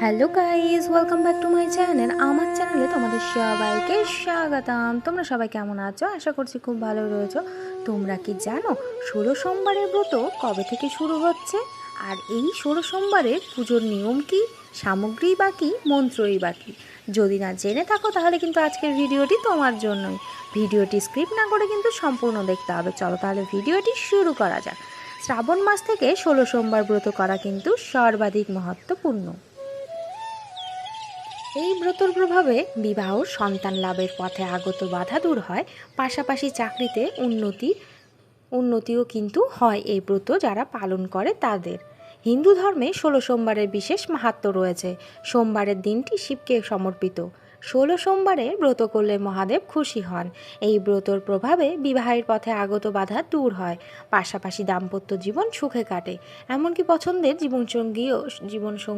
Hello guys welcome back to my channel আমার চ্যানেলে তোমাদের সবাইকে স্বাগতম। তোমরা সবাই কেমন আছো? আশা করছি খুব ভালো রয়েছো। তোমরা কি জানো, ষোলো সোমবারের ব্রত কবে থেকে শুরু হচ্ছে? আর এই ষোলো সোমবারের পুজোর নিয়ম কি? সামগ্রী বা কি? মন্ত্রই বা কি? যদি না জেনে থাকো, তাহলে কিন্তু আজকের ভিডিওটি তোমার জন্যই। ভিডিওটি স্ক্রিপ্ট না করে কিন্তু সম্পূর্ণ দেখতে হবে। চলো তাহলে ভিডিওটি শুরু করা যাক। শ্রাবণ মাস থেকে ষোলো সোমবার ব্রত করা কিন্তু সর্বাধিক মহত্বপূর্ণ। এই ব্রতর প্রভাবে বিবাহ সন্তান লাভের পথে আগত বাধা দূর হয়। পাশাপাশি চাকরিতে উন্নতি, উন্নতিও কিন্তু হয় এই ব্রত যারা পালন করে তাদের। হিন্দু ধর্মে ষোলো সোমবারের বিশেষ মাহাত্ম্য রয়েছে। সোমবারের দিনটি শিবকে সমর্পিত। ষোলো সোমবারে ব্রত করলে মহাদেব খুশি হন। এই ব্রতর প্রভাবে বিবাহের পথে আগত বাধা দূর হয়। পাশাপাশি দাম্পত্য জীবন সুখে কাটে। এমনকি পছন্দের জীবনসঙ্গীও, জীবনসঙ্গী